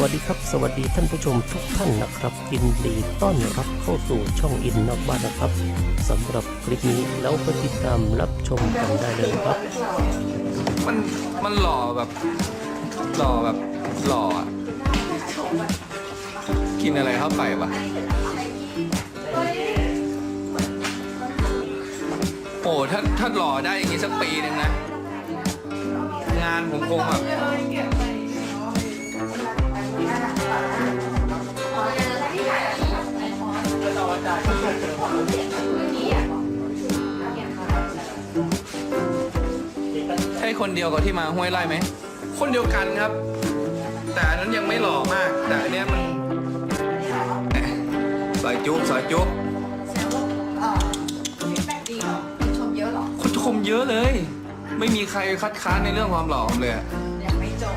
วัสดีครับสวัสดีท่านผู้ชมทุกท่านนะครับยินดีต้อนรับเข้าสู่ช่องอินนอกบ้านนะครับสำหรับคลิปนี้แล้วไปติดตามรับชมกันได้เลยครับ มันมันหล่อแบบหล่อแบบหล่ออะกินอะไรเข้าไปปะโอ้ถ้าถ้าหล่อได้อย่างนี้สักปีหนึ่งนะ งานผมคงแบบ ใช่คนเดียวกับที่มาห้วยไร่ไหม คนเดียวกันครับ แต่อันนั้นยังไม่หล่อมาก แต่อันเนี้ยมันแหม่สายจุ๊บสายจุ๊บแซวว่าเอ่อฟีดแบ็กดีเหรอคนชมเยอะเหรอคนชมเยอะเลย ไม่มีใครคัดค้านในเรื่องความหล่อผมเลยอะ ยังไม่จบ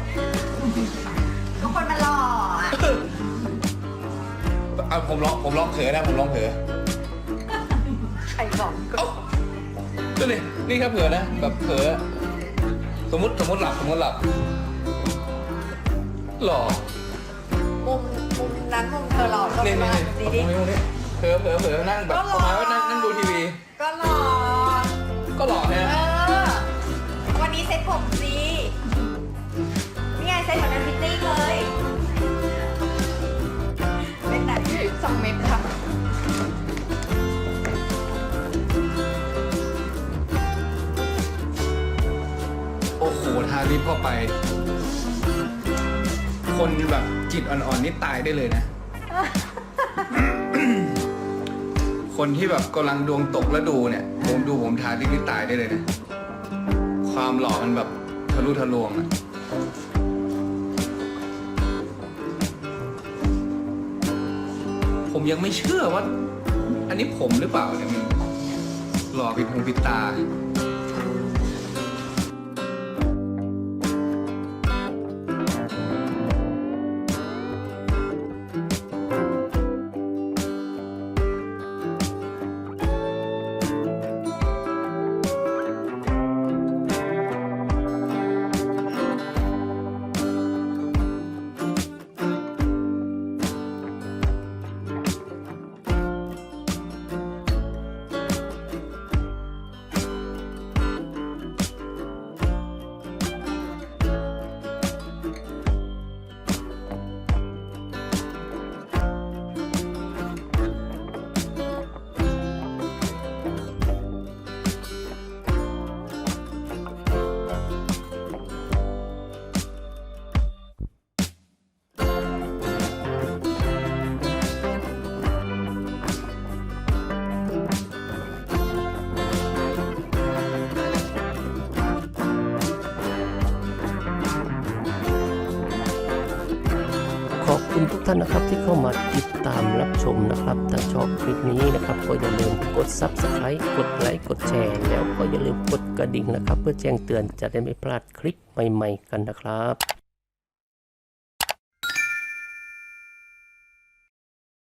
ทุกคนมันหล่ออะเอาผมลองผมลองเผลอนะผมลองเผลอใครบอกก็เอ้าดูดินี่แค่เผลอนะแบบเผลอสมมติสมมติหลับสมมติหลับหล่อมุมมุมนั้นมุมเธอหล่อก็นี่ไม่นี่ว่านี่ดีผมดิไม่รู้นี่เผลอเผลอเผลอนั่งแบบก็หล่ปอ ระมาณว่านั่งนั่งดูทีวี ก็หล่อก็หล่อเอนะอวันนี้เซ็ตผมสิ ไหนสองเม็ดค่ะโอ้โหทาลิปเข้าไป คนแบบจิตอ่อนๆนี่ตายได้เลยนะ คนที่แบบกำลังดวงตกแล้วดูเนี่ย ผมดูผมทาลิปนี่ตายได้เลยนะ ความหล่อมันแบบทะลุทะลวงอะ ผมยังไม่เชื่อว่า อันนี้ผมหรือเปล่าเนี่ยหล่อปิดหูปิดตา คุณทุกท่านนะครับที่เข้ามาติดตามรับชมนะครับ ถ้าชอบคลิปนี้นะครับ ก็อย่าลืมกด Subscribe กดไลค์กดแชร์แล้วก็อย่าลืมกดกระดิ่งนะครับ เพื่อแจ้งเตือนจะได้ไม่พลาดคลิปใหม่ ๆ กันนะครับ